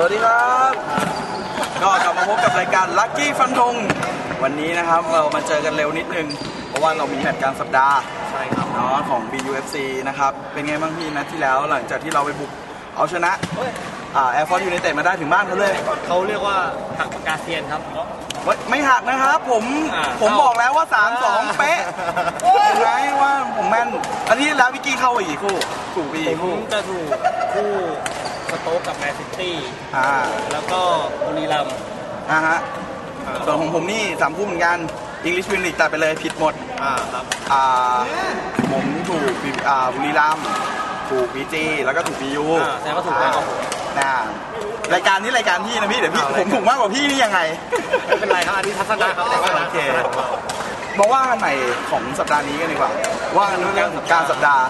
สวัสดีครับ ก็กลับมาพบกับรายการ Lucky ฟันธงวันนี้นะครับเรามาเจอกันเร็วนิดนึง เพราะว่าเรามีแมตช์กลารสัปดาห์ใช่ครับเนาะของ BUFC นะครับ เป็นไงบ้างพี่นัดที่แล้วหลังจากที่เราไปบุกเอาชนะอ่าแอร์ฟอร์ยูไนเต็ดมาได้ถึงบ้านเขาเลย เขาเรียกว่าหักปากกาเซียนครับเฮ้ยไม่หักนะครับผมอ่าผมเข้า บอกแล้วว่า 3 2 เป๊ะเห็นไหมว่าผมแม่น อันนี้แล้ววิกกี้เข้าไปกี่คู่ถูกปีผกี่คู่มจะถูกคู่ สโต๊กกับแมนซิตี้อ่าแล้วก็บุรีรัมย์อ่าฮะอ่าส่วนของผมนี่สามคู่เหมือนกันอังกฤษวินลีกตัดไปเลยผิดหมดอ่าครับอ่าผมถูกปีอ่าบุรีรัมย์ถูกบีจีแล้วก็ถูกบียูอ่าแสดงว่าถูกแล้วครับผมอ่ารายการนี้รายการพี่นะพี่เดี๋ยวพี่เอาเลยผมถูกมากกว่าพี่นี่ยังไงไม่เป็นไรครับอันนี้ทัศนะครับแต่ว่าโอเคมาว่ากันใหม่ของสัปดาห์นี้กันดีกว่า ว่ากันเรื่องการสัปดาห์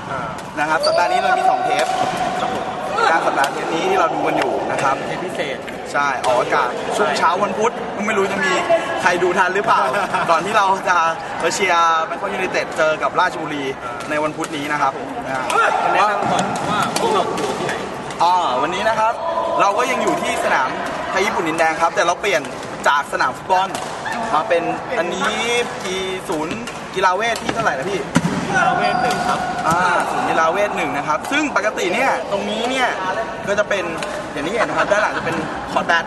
นะครับ สัปดาห์นี้เรามีสองเทป การสัปดาห์เทปนี้ที่เราดูกันอยู่นะครับ เทปพิเศษ ใช่ออกอากาศช่วงเช้าวันพุธไม่รู้จะมีใครดูทันหรือเปล่า ก่อนที่เราจะไปเชียร์แมนเชสเตอร์ยูไนเต็ดเจอกับราชบุรีในวันพุธนี้นะครับอ่าแนะนำก่อนว่าพวกเราอยู่ที่ไหนอ่าวันนี้นะครับ เราก็ยังอยู่ที่สนามไทยญี่ปุ่นดินแดงครับ แต่เราเปลี่ยนจากสนามฟุตบอลมาเป็นอันนี้กีศูนย์ กีฬาเวทที่เท่าไหร่นะพี่เราเวทหนึ่งครับอ่าศูนย์กีฬาเวทหนึ่งนะครับ ซึ่งปกติเนี่ยตรงนี้เนี่ยก็จะเป็นอย่างที่เห็นนะครับด้านหลังจะเป็นคอร์ดแบด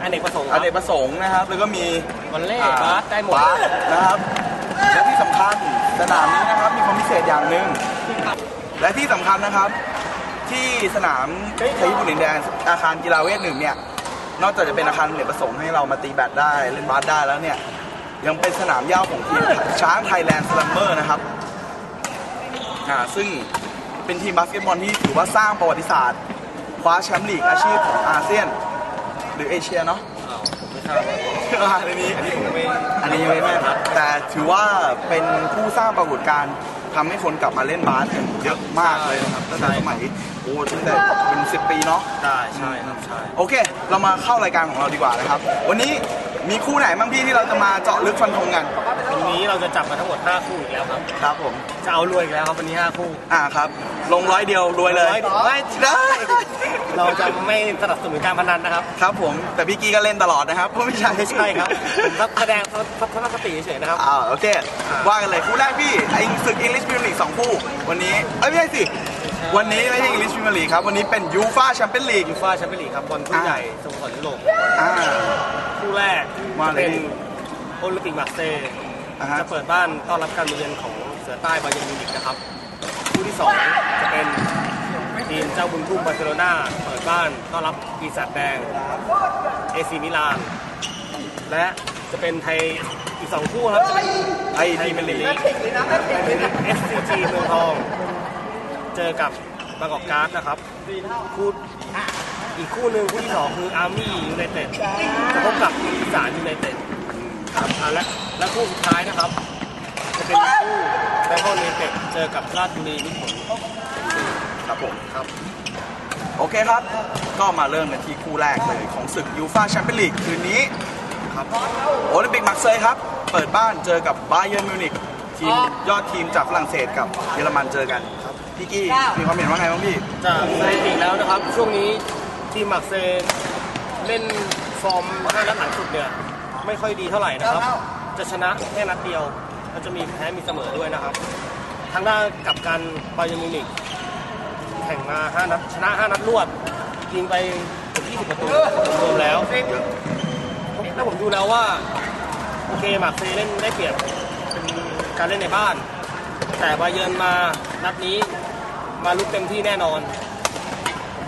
อันเอกประสงค์คอรับเนกประสงค์นะครับ แล้วก็มีวอลเล่อ่บาสได้หมดบาสนะครับและที่สำคัญสนามนี้นะครับมีความพิเศษอย่างหนึ่งและที่สำคัญนะครับ ที่สนามไทยญี่ปุ่นดินแดงอาคารกีฬาเวทหนึ่งเนี่ยนอกจากจะเป็นอาคารอเนกประสงค์ให้เรามาตีแบดได้เล่นบาสได้แล้วเนี่ย ยังเป็นสนามหญ้าของทีมช้างไทยแลนด์สลัมเมอร์นะครับอ่าซึ่งเป็นทีมบาสเกตบอลที่ถือว่าสร้างประวัติศาสตร์คว้าแชมป์ลีกอาชีพของอาเซียน หรือเอเชียเนาะอ้าวผมไม่ทราบว่าอันนี้อันนี้ผมไม่อันนี้ไม่แม่นครับ แต่ถือว่าเป็นผู้สร้างปรากฏการณ์ทำให้คนกลับมาเล่นบาสกันเยอะมากเลยนะครับตั้งแต่สมัยโอ้ตั้งแต่เป็นสิบปีเนาะ ได้ ใช่ครับ ใช่ โอเค เรามาเข้ารายการของเราดีกว่านะครับ วันนี้ มีคู่ไหนบ้างพี่ที่เราจะมาเจาะลึกฟันธงกันวันนี้เราจะจับมาทั้งหมด 5 คู่อีกแล้วครับ ครับผม จะเอารวยอีกแล้วครับวันนี้ 5 คู่ อ่าครับ ลงร้อยเดียวรวยเลย ร้อยไม่ได้ เราจะไม่สนับสนุนการพนันนะครับ ครับผม แต่พี่กี้ก็เล่นตลอดนะครับ เพราะไม่ใช่ไม่ใช่ครับผมก็แสดงทัศนคติเฉยๆนะครับ อ่าโอเคอ่าว่ากันเลยคู่แรกพี่ไอ้ศึกอังกฤษพรีเมียร์ลีกสองคู่ วันนี้ เอ้ยไม่ใช่สิ วันนี้ไม่ใช่อังกฤษพรีเมียร์ลีกครับ วันนี้เป็นยูฟ่าแชมเปี้ยนลีกยูฟ่าแชมเปี้ยนลีกครับบอลคู่ใหญ่สโมสรยุโรปอ่าคู่แรก ว่าจะเลยเป็นโอลิมปิกมาร์เซย์อ่าฮะ จะเปิดบ้านต้อนรับการมาเยือนของเสือใต้บาเยิร์นมิวนิกนะครับคู่ที่สองจะเป็นทีมเจ้าบุญทุ่มบาร์เซโลนาเปิดบ้านต้อนรับปีศาจแดงเอซีมิลานและจะเป็นไทยอีกสองคู่ครับจะเป็นไอ้ไททียมเป็นลีลีกกเป็น SCG เมืองทอง เจอกับบางกอกการ์ดนะครับ คู่ อีกคู่หนึ่งคู่ที่สองคืออาร์มี่ยูไนเต็ดจะพบกับอีสานยูไนเต็ดครับอ่าและและคู่สุดท้ายนะครับ จะเป็นคู่แบงคอกยูไนเต็ดเจอกับราชบุรีมิตรผลครับผมครับ โอเคครับ ก็มาเริ่มกันที่คู่แรกเลยของศึกยูฟ่าแชมเปี้ยนลีกคืนนี้ครับโอลิมปิกมาร์เซย์ครับ เปิดบ้านเจอกับบาเยิร์นมิวนิกทีมยอดทีมจากฝรั่งเศสกับเยอรมันเจอกันครับพี่กี้มีความเห็นว่าไงบ้างพี่จากสถิติแล้วนะครับ ช่วงนี้ ทีมมาร์เซย์เล่นฟอร์มห้านัดหลังสุดเนี่ยไม่ค่อยดีเท่าไหร่นะครับ จะชนะแค่นัดเดียวแล้วจะมีแพ้มีเสมอด้วยนะครับ ทางด้านกลับกันบาเยิร์นมิวนิกแข่งมา5นัดชนะ 5 นัดรวดยิงไปเกือบ20ประตูรวมแล้วถ้าผมดูแล้วว่า โอเคมาร์เซย์เล่นได้เปรียบเป็นการเล่นในบ้าน แต่บาเยิร์นมานัดนี้มาลุกเต็มที่แน่นอนผม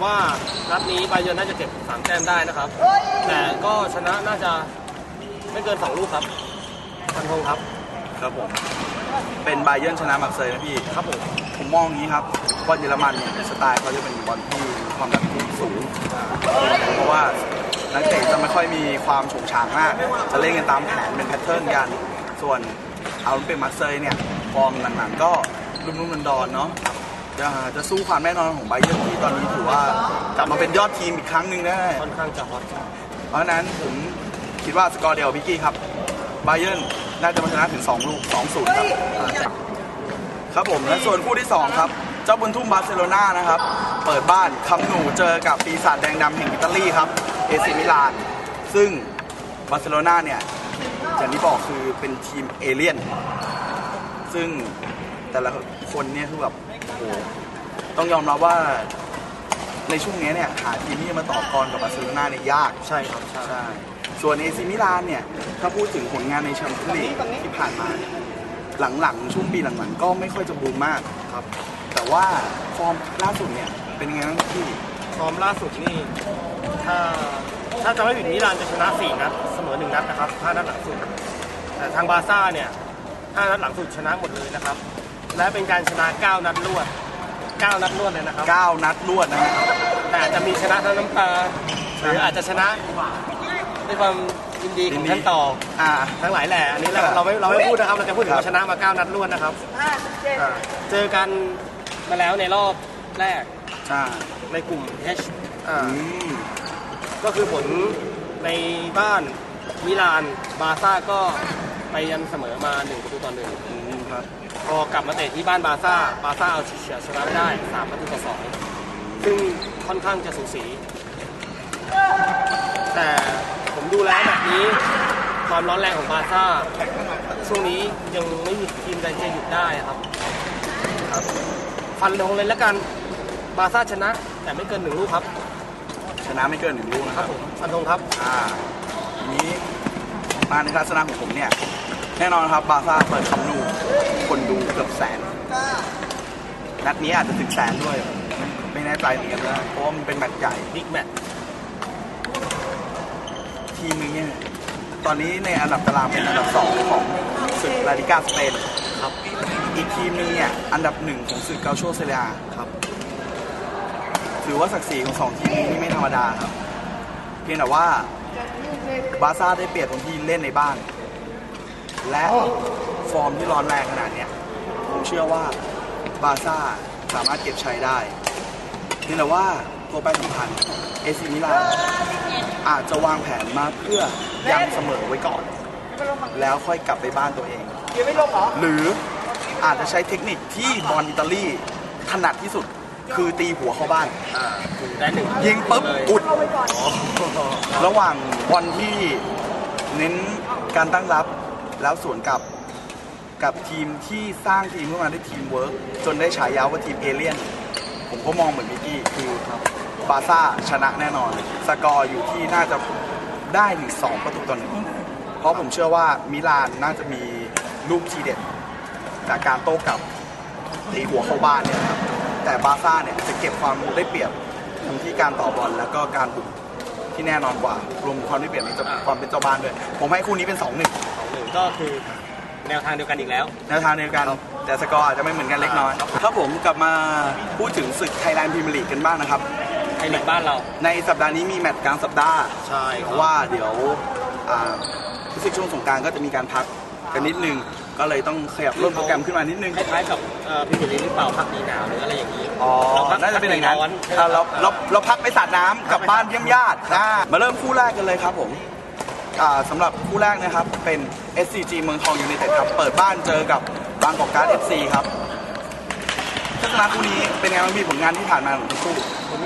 ว่านัดนี้บาเยิร์นน่าจะเก็บสามแต้มได้นะครับ แต่ก็ชนะน่าจะไม่เกินสองลูกครับฟันธงครับ ครับผม เป็นบาเยิร์นชนะมาร์เซย์นะพี่ ครับผม ผมมองอย่างนี้ครับบอลเยอรมันเนี่ยสไตล์เขาจะเป็นบอลที่มีความแบบที่สูง เพราะว่านักเตะจะไม่ค่อยมีความโฉงฉางมาก จะเล่นกันตามแผนเป็นแพทเทิร์นกัน ส่วนเอาเป็นมาร์เซย์เนี่ยฟอร์มหลังๆก็รุ่มๆดอนๆเนาะ จะจะสู้ความแน่นอนของไบเยิร์นที่ตอนนี้ถือว่ากลับมาเป็นยอดทีมอีกครั้งหนึ่งได้ ค่อนข้างจะฮอตเพราะฉะนั้นผมคิดว่าสกอร์เดียวพิกกี้ครับไบเยิร์นน่าจะมาชนะถึง 2 ลูก 2-0 ครับ ครับผมและส่วนคู่ที่ 2 ครับ เจ้าบุญทุ่มบาร์เซโลนานะครับ เปิดบ้านคำหนูเจอกับปีศาจแดงดำแห่งอิตาลีครับเอซิมิลาน ซึ่งบาร์เซโลนาเนี่ยอย่างที่บอกคือเป็นทีมเอเลี่ยน ซึ่งแต่ละคนเนี่ยคือแบบ โอ้โหต้องยอมรับว่าในช่วงนี้เนี่ยหาทีมที่จะมาต่อกรกับบาร์เซโลนาเนี่ยยากใช่ครับใช่ใช่ส่วนเอซิมิลานเนี่ยถ้าพูดถึงผลงานในแชมเปี้ยนลีกที่ผ่านมาหลังๆช่วงปีหลังๆก็ไม่ค่อยจะบูมมากครับ แต่ว่าฟอร์มล่าสุดเนี่ยเป็นยังไงบ้างพี่ฟอร์มล่าสุดนี่ถ้าถ้าจะไม่ผิดมิลานจะชนะ4นัดเสมอ1นัดนะครับ5นัดหลังสุดแต่ทางบาร์ซ่าเนี่ย5นัดหลังสุดชนะหมดเลยนะครับ และเป็นการชนะ 9 นัดรวด 9 นัดรวดเลยนะครับ 9 นัดรวดนะครับแต่อาจจะมีชนะทั้งน้ำตาหรืออาจจะชนะด้วยความยินดีของท่านต่ออ่าทั้งหลายแหล่อันนี้เราเราไม่เราไม่พูดนะครับเราจะพูดถึงว่าชนะมา 9 นัดรวดนะครับอ่าเจอกันมาแล้วในรอบแรกใช่ในกลุ่ม H อ่าอืมก็คือผลในบ้านมิลานบาร์ซ่าก็ไปยันเสมอมา1ประตูต่อหนึ่งอืมครับ พอกลับมาเตะที่บ้านบาร์ซ่า บาร์ซ่าเอาเฉียดชนะไม่ได้3ประตูต่อ2ซึ่งค่อนข้างจะสูสี แต่ผมดูแล้วแบบนี้ ความร้อนแรงของบาร์ซ่า ช่วงนี้ยังไม่มีทีมใดจะหยุดได้ครับครับฟันลงเลยแล้วกัน บาร์ซ่าชนะ แต่ไม่เกินหนึ่งลูกครับ ชนะไม่เกินหนึ่งลูกนะคครัรับบผมฟันธงครับ อ่าทีนี้มาในทัศนะของผมเนี่ย แน่นอนครับบาซ่าเปิดคำนูคนดูเกือบแสน นัดนี้อาจจะถึงแสนด้วย ไม่แน่ใจเหมือนกันนะเพราะว่ามันเป็นแมตช์ใหญ่บิ๊กแมตช์ทีมนึงเนี่ยตอนนี้ในอันดับตารางเป็นอันดับสองของศึกลาลิกาสเปนครับ อีกทีมนึงเนี่ยอันดับหนึ่งของศึกเกาโชเซเรียครับ ถือว่าศักดิ์ศรีของสองทีมนี้นี่ไม่ธรรมดาครับ เพียงแต่ว่าบาซ่าได้เปรียบตรงที่เล่นในบ้าน และฟอร์มที่ร้อนแรงขนาดเนี้ยผมเชื่อว่าบาร์ซ่าสามารถเก็บชัยได้เพียงแต่ว่าตัวแปรสำคัญเอซิมิลานอาจจะวางแผนมาเพื่อยังเสมอไว้ก่อน แล้วค่อยกลับไปบ้านตัวเอง หรืออาจจะใช้เทคนิคที่บอลอิตาลีถนัดที่สุดคือตีหัวเข้าบ้านอ่าถึงได้หนึ่งยิงปุ๊บเลยอุด ระหว่างบอลที่เน้นการตั้งรับ แล้วสวนกับกับทีมที่สร้างทีมขึ้นมาด้วยทีมเวิร์กจนได้ฉายาว่าทีมเอเลี่ยน ผมก็มองเหมือนมิกกี้คือบาซ่าชนะแน่นอน สกอร์อยู่ที่น่าจะได้ถึงสองประตูต่อหนึ่งเพราะผมเชื่อว่ามิลานน่าจะมีลูกทีเด็ด จากการโต้กลับตีหัวเข้าบ้านเนี่ยครับแต่บาซ่าเนี่ยจะเก็บความได้เปรียบทั้งที่การต่อบอลแล้วก็การบุกที่แน่นอนกว่ารวมความได้เปรียบในความเป็นเจ้าบ้านด้วย ผมให้คู่นี้เป็น2-1สองหนึ่ง ก็คือแนวทางเดียวกันอีกแล้ว แนวทางเดียวกัน แต่สกอร์อาจจะไม่เหมือนกันเล็กน้อยครับผมกลับมาพูดถึงศึกไทยแลนด์พรีเมียร์ลีกกันบ้างนะครับไทยลีกบ้านเรา ในสัปดาห์นี้มีแมตช์กลางสัปดาห์ใช่เพราะว่าเดี๋ยวอ่ารู้สึกช่วงสงกรารก็จะมีการพักกันนิดนึงก็เลยต้องขยับร่นโปรแกรมขึ้นมานิดนึงคล้ายๆกับเอ่อพรีเมียร์ลีกหรือเปล่าพักหนีหนาวหรืออะไรอย่างนี้อ๋อเราพักน่าจะเป็นอย่างนั้นพักหอ่าเราใช่ไหมเราเราพักไปสาดน้ำกลับบ้านเยี่ยมญาติอ่ามาเริ่มคู่แรกกันเลยครับผมอ่า สำหรับคู่แรกนะครับเป็น SCG เมืองทองยูไนเต็ดครับ เปิดบ้านเจอกับบางกอกการ์ด FC ครับทัศนะคู่นี้เป็นไงบ้างพี่ผลงานที่ผ่านมาของทั้งคู่ผม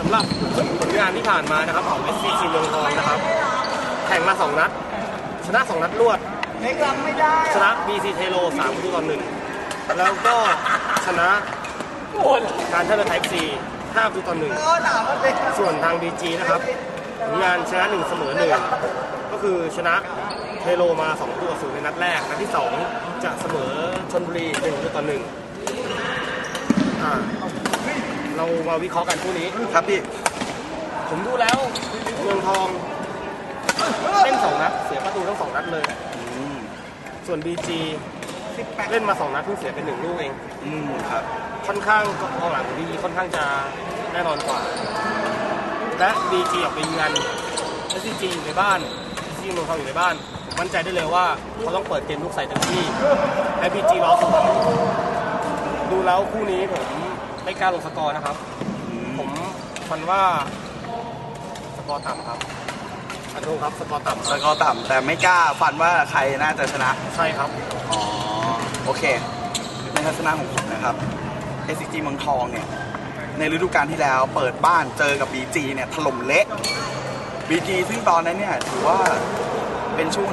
สำหรับผลงานที่ผ่านมานะครับของ s c g เมืองทองนะครับ แข่งมา2นัด ชนะ2นัดรวดชนะ BC เทโล3ประตูต่อหนึ่งแล้วก็ชนะการท่าเรือไทยซี5ประตูต่อหนึ่งส่วนทาง BG นะครับผลงานชนะ1เสมอ1ก็ คือชนะเทโลมา2ประตูต่อศูนย์ในนัดแรก นัดที่ 2 จะเสมอชนบุรี1ประตูต่อหนึ่งอ่าเรามาวิเคราะห์กันคู่นี้ครับพี่ ผมดูแล้วเมืองทองเล่นสองนัดเสียประตูทั้งสองนัดเลยอืมส่วน BG เล่นมาสองนัดเพิ่งเสียเป็นหนึ่งลูกเอง อืมครับ ค่อนข้างกองหลังของ BG ค่อนข้างจะแน่นอนกว่า และ BG ออกไปเยือน SCG อยู่ในบ้าน SCG เมืองทองอยู่ในบ้านผมมั่นใจได้เลยว่าเขาต้องเปิดเกมลูกใส่เต็มที่และ BG รอสวนดูแล้วคู่นี้ผมไม่กล้าลงสกอร์นะครับอืมผมฟันว่าสกอร์ต่ำครับอันนู้ครับสกอร์ต่ำสกอร์ต่ำแต่ไม่กล้าฟันว่าใครน่าจะชนะ ใช่ครับ อ๋อ โอเค ในทัศนะของผมนะครับ SCG เมืองทองเนี่ย ในฤดูกาลที่แล้วเปิดบ้านเจอกับ BG เนี่ยถล่มเละ บีจีซึ่งตอนนั้นเนี่ยถือว่าเป็นช่วง